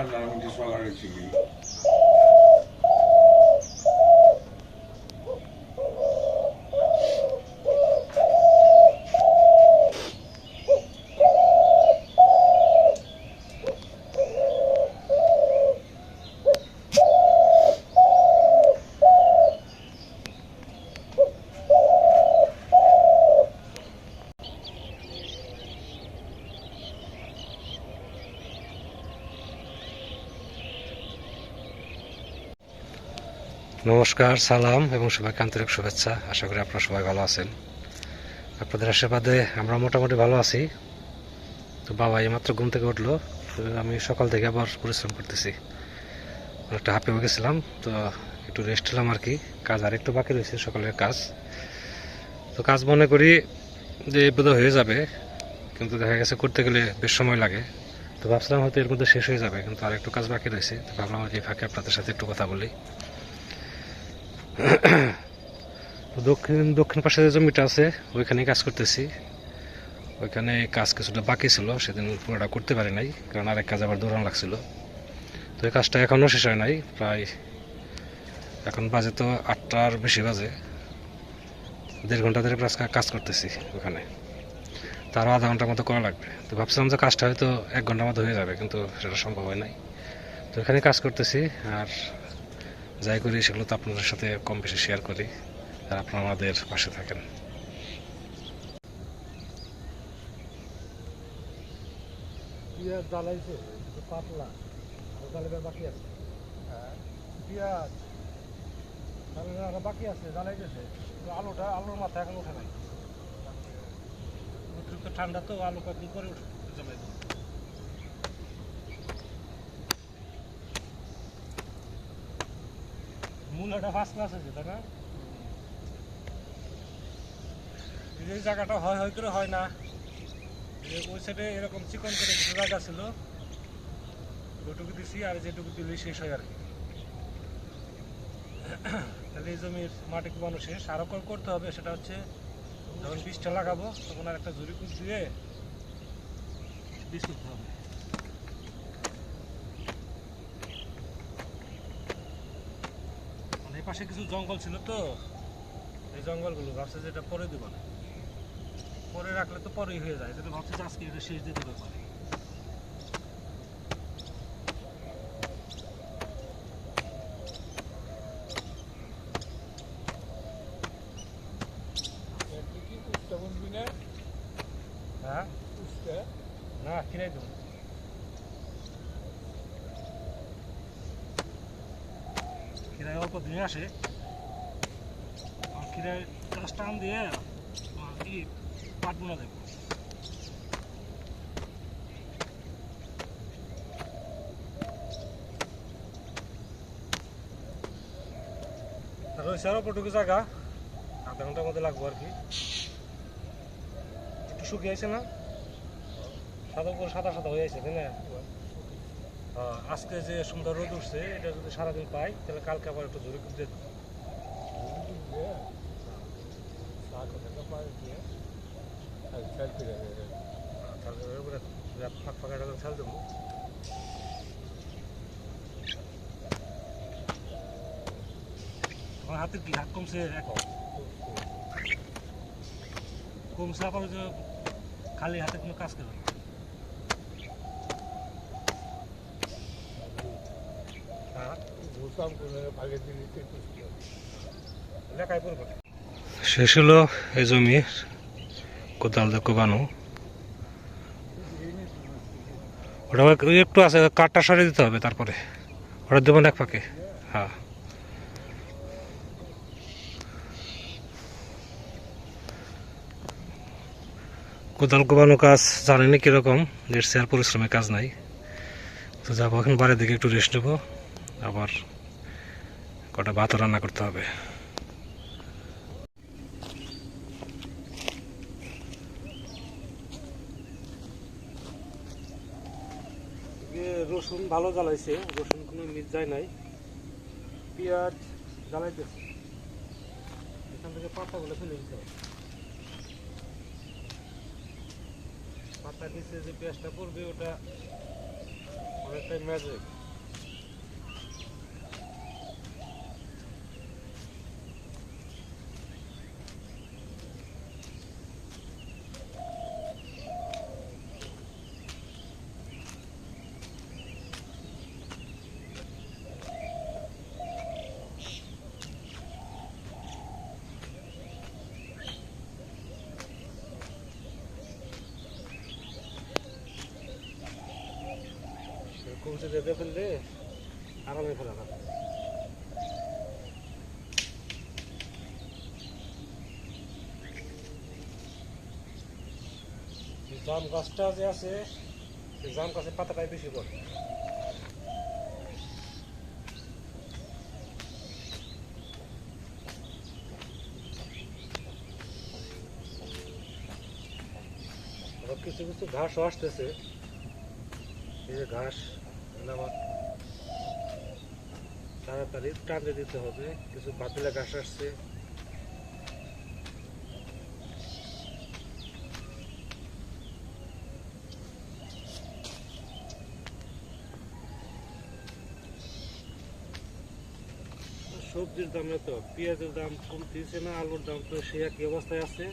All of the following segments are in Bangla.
ঠান্ডার মধ্যে সকালে ছিলি নমস্কার, সালাম এবং সবাইকে আন্তরিক শুভেচ্ছা। আশা করি আপনারা সবাই ভালো আছেন। আপনাদের আশীর্বাদে আমরা মোটামুটি ভালো আছি। তো বাবা এইমাত্র ঘুম থেকে উঠল আমি সকাল থেকে আবার পরিশ্রম করতেছি। অনেকটা হাঁপিয়ে গেছিলাম, তো একটু রেস্ট নিলাম আর কি। কাজ আর একটু বাকি রয়েছে, সকালের কাজ। তো কাজ মনে করি যে বোধহয় হয়ে যাবে, কিন্তু দেখা গেছে করতে গেলে বেশ সময় লাগে। তো ভাবছিলাম হয়তো এর মধ্যে শেষ হয়ে যাবে, কিন্তু আর একটু কাজ বাকি রয়েছে। তো ভাবলাম আর কি ফাঁকে আপনাদের সাথে একটু কথা বলি। দক্ষিণ দক্ষিণ পাশে যে জমিটা আছে, ওইখানেই কাজ করতেছি। ওইখানে কাজ কিছুটা বাকি ছিল, সেদিন পুরোটা করতে পারি নাই, কারণ আরেক কাজ আবার দৌড়ানো লাগছিল। তো এই কাজটা এখনও শেষ হয় নাই, প্রায় এখন বাজে তো আটটার বেশি বাজে। দেড় ঘণ্টা ধরে প্রায় কাজ করতেছি ওখানে। তারও আধা ঘণ্টার মতো করা লাগবে। তো ভাবছিলাম যে কাজটা হয়তো এক ঘণ্টার মতো হয়ে যাবে, কিন্তু সেটা সম্ভব হয় নাই। তো এখানে কাজ করতেছি, আর যাই করি সেগুলো তো আপনাদের সাথে কম বেশি শেয়ার করি। আর আপনারা আমাদের পাশে থাকেন। জ্বালাইছে পাতলা জ্বালাইবার বাকি আছে। হ্যাঁ। পেঁয়াজ বাকি আছে জ্বালাইতেছে। কিন্তু আলুটা আলুর মাথা এখন ওঠে নাই। অতিরিক্ত ঠান্ডা তো আলু কয়েকদিন করে উঠে জ্বালাই মূলাটা ফার্স্ট ক্লাস আছে তাই না? এই জায়গাটা হয় হয় করে হয় না। ওই সাইডে এরকম চিকন করে কিছু জায়গা ছিল। ওটুকু দিছি আর যেটুকু দিলে শেষ হয় আর কি। তাহলে এই জমির মাটি কুবানো শেষ। আরও কর করতে হবে, সেটা হচ্ছে যখন বীজটা লাগাবো, তখন আর একটা জুড়ি দিয়ে বীজ করতে হবে। এই পাশে কিছু জঙ্গল ছিল তো। এই জঙ্গলগুলো ভাবছে যে এটা পরে দিব না। পরে রাখলে তো পরেই হয়ে যায়। যেটা ভাবছে আজকে এটা শেষ দিতে পারে হ্যাঁ না কিনাই দেবো অল্প দিনে আসে। টান দিয়ে রয়েছে আরও জায়গা আধা ঘণ্টার মধ্যে লাগবো আর কি। একটু শুকিয়েছে না? সাদা উপরে সাদা সাদা হয়ে আছে তাই না? আজকে যে সুন্দর রোদ উঠছে, এটা যদি সারাদিন পাই, তাহলে কালকে আবার একটু দিয়ে দেবো। ফাঁক কি? হাত কমছে কমছে খালি হাতে কোনো কাজ করবে না। হ্যাঁ লেখাই পড়বে শেষ হলো এই জমির কোদাল দিয়ে কোবানো। ওটা একটু আছে, কাঠটা সরিয়ে দিতে হবে তারপরে। ওটা দেবেন এক পাকে হ্যাঁ। কোদাল কোবানো কাজ জানেনি কীরকম দেখছি আর পরিশ্রমের কাজ নাই। তো যাব এখন বাড়ির দিকে একটু রেস্ট নেব, আবার কটা ভাত রান্না করতে হবে। রসুন ভালো জ্বালাইছে, রসুন কোনো মিট যায় নাই। পেঁয়াজ জ্বালাইতেছে। এখান থেকে পাতাগুলো ফেলে দিতে হবে। পাতার নিচে যে পেঁয়াজটা পড়বে, ওটা অনেকটাই একটাই ম্যাজিক কমছে যেতে ফেললে আরামে ফেলা জাম গাছটা যে আছে জাম গাছের পাতাটাই বেশি পড়ে কিছু কিছু ঘাসও আসতেছে। এই যে ঘাস। আবার তাড়াতাড়ি টানতে দিতে হবে, কিছু বাতিলা ঘাস আসছে। সবজির দামে তো পেঁয়াজের দাম কমতেছে না, আলুর দাম তো সে একই অবস্থায় আছে।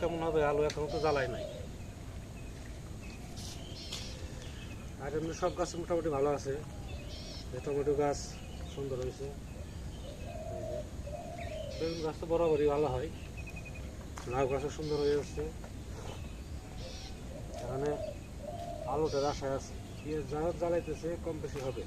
কেমন হবে? আলু এখনও তো জ্বালাই নাই। আর এমনি সব গাছ মোটামুটি ভালো আছে। টমেটো গাছ সুন্দর হয়েছে। বেগুন গাছ তো বরাবরই ভালো হয়। লাউ গাছও সুন্দর হয়ে যাচ্ছে। এখানে আলুটার আশায় আছে। পেঁয়াজ যা জ্বালাইতেছে, কম বেশি হবে।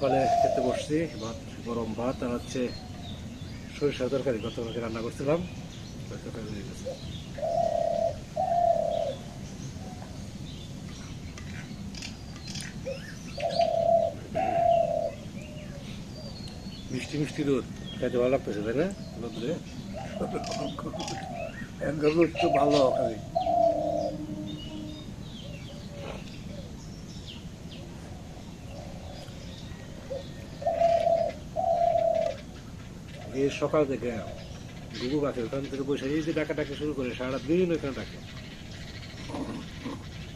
সকালে খেতে বসছি, ভাত, গরম ভাত, আর হচ্ছে সরিষা তরকারি। গতকালকে রান্না করছিলাম মিষ্টি মিষ্টি দুধ। খেতে ভালো লাগতেছে, তাই না? রোদ্রে ভালো, খালি। সকাল থেকে গুগু গাছের ওখান থেকে বসে এই যে ডাকা ডাকা শুরু করে সারা দিন ওখানে ডাকে।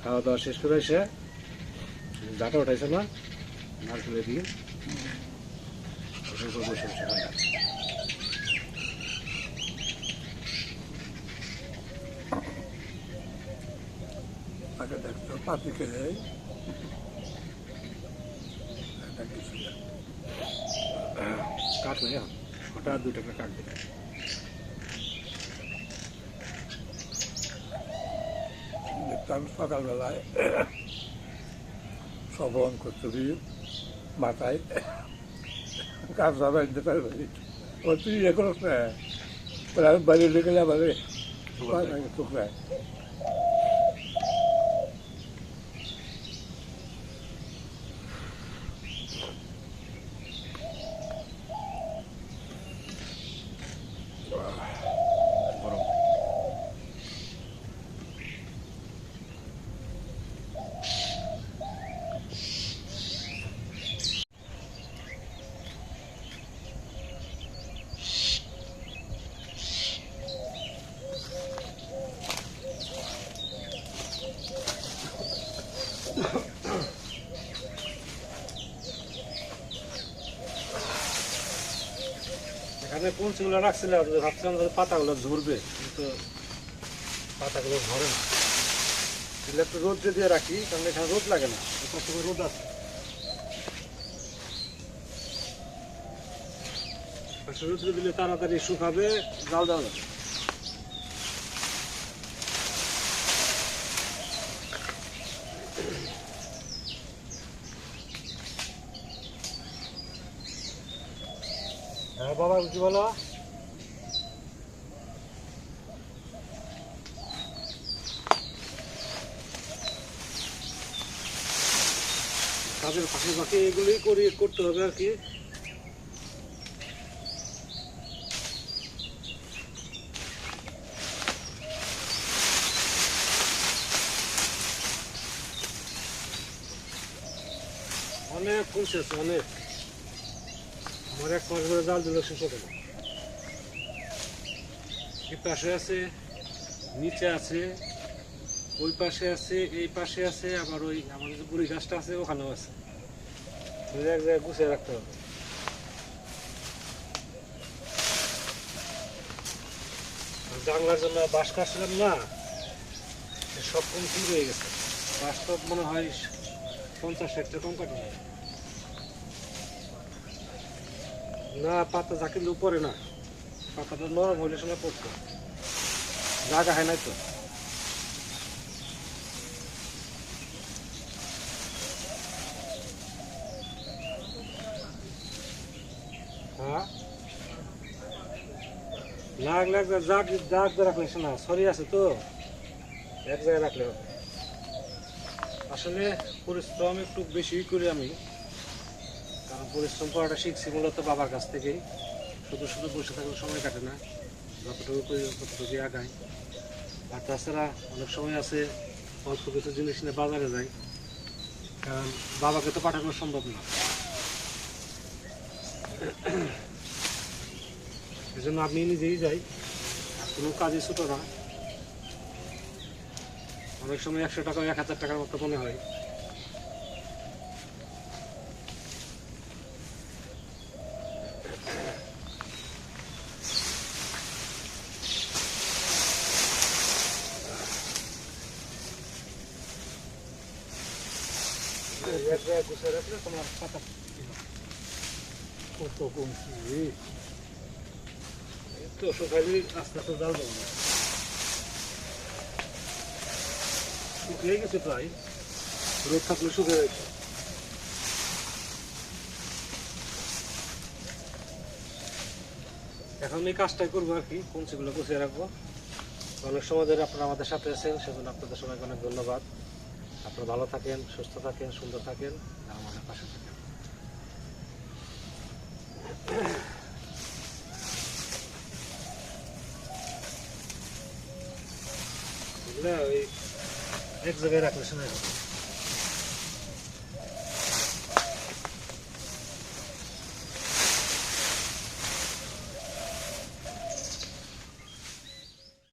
খাওয়া দাওয়া শেষ করে এসে ডাটা উঠাইছে না নারকেলে দিয়ে বসে বসে এটা হঠাৎ দুই টাকা কাটবে দেখতাম সকালবেলায় শ্রবণ করতে গিয়ে মাথায় কাজ যাবেন যেতে পারি ও তুই ইয়ে করস না। আমি বাড়ি লেগে যাবে টুকরায় এখানে পঞ্চগুলো রাখছিলাম ভাবছিলাম যে পাতাগুলো ঝরবে, কিন্তু পাতাগুলো ঝরে না। এগুলো একটু রোদ্রে দিয়ে রাখি কারণ এখানে রোদ লাগে না সবসময় রোদ আছে। রোদ রোদ্রে দিলে তাড়াতাড়ি শুকাবে, জাল জাল যাবে হ্যাঁ, বাবা, কি বলো? কাজের পাশাপাশি এগুলোই করি করতে হবে আর কি। অনেক খুশি আছে, অনেক। আমার এক ধরে জাল দিল না এই পাশে আছে, নিচে আছে, ওই পাশে আছে, এই পাশে আছে, আবার ওই আমাদের যে বুড়ি গাছটা আছে, ওখানেও আছে। এক জায়গায় গুছিয়ে রাখতে হবে। জানলার জন্য বাঁশ কাটছিলাম না সব কম শুরু হয়ে গেছে। তো মনে হয় পঞ্চাশ ষাটটা কম কাটে। না, পাতা ঝাঁকিলে উপরে না। পাতাটা নরম হইলে সময় পড়তো। জায়গা হয় নাই তো। হ্যাঁ? লাগ জাগ জাগ রাখলে না, সরি আছে তো। এক জায়গায় রাখলে। আসলে পরিশ্রম একটু বেশি করি আমি। পরিশ্রম করাটা শিখছি মূলত বাবার কাছ থেকেই। শুধু শুধু বসে থাকলে সময় কাটে না, যতটুকু করি ততটুকু আগাই আর তাছাড়া অনেক সময় আছে অল্প কিছু জিনিস নিয়ে বাজারে যাই, কারণ বাবাকে তো পাঠানো সম্ভব না। এই জন্য আমি নিজেই যাই কোনো কাজে ছোটো না। অনেক সময় একশো টাকা, এক হাজার টাকার মতো মনে হয় এক জায়গায় রোদ থাকলে শুকিয়ে গেছে এখন এই কাজটাই করব আর কি কঞ্চিগুলো গুছিয়ে রাখব। অনেক সময় ধরে আপনারা আমাদের সাথে আছেন, সেজন্য আপনাদের সবাইকে অনেক ধন্যবাদ। আপনারা ভালো থাকেন, সুস্থ থাকেন, সুন্দর থাকেন আর আমাদের পাশে থাকেন। ওই এক জায়গায় রাখলে শোনা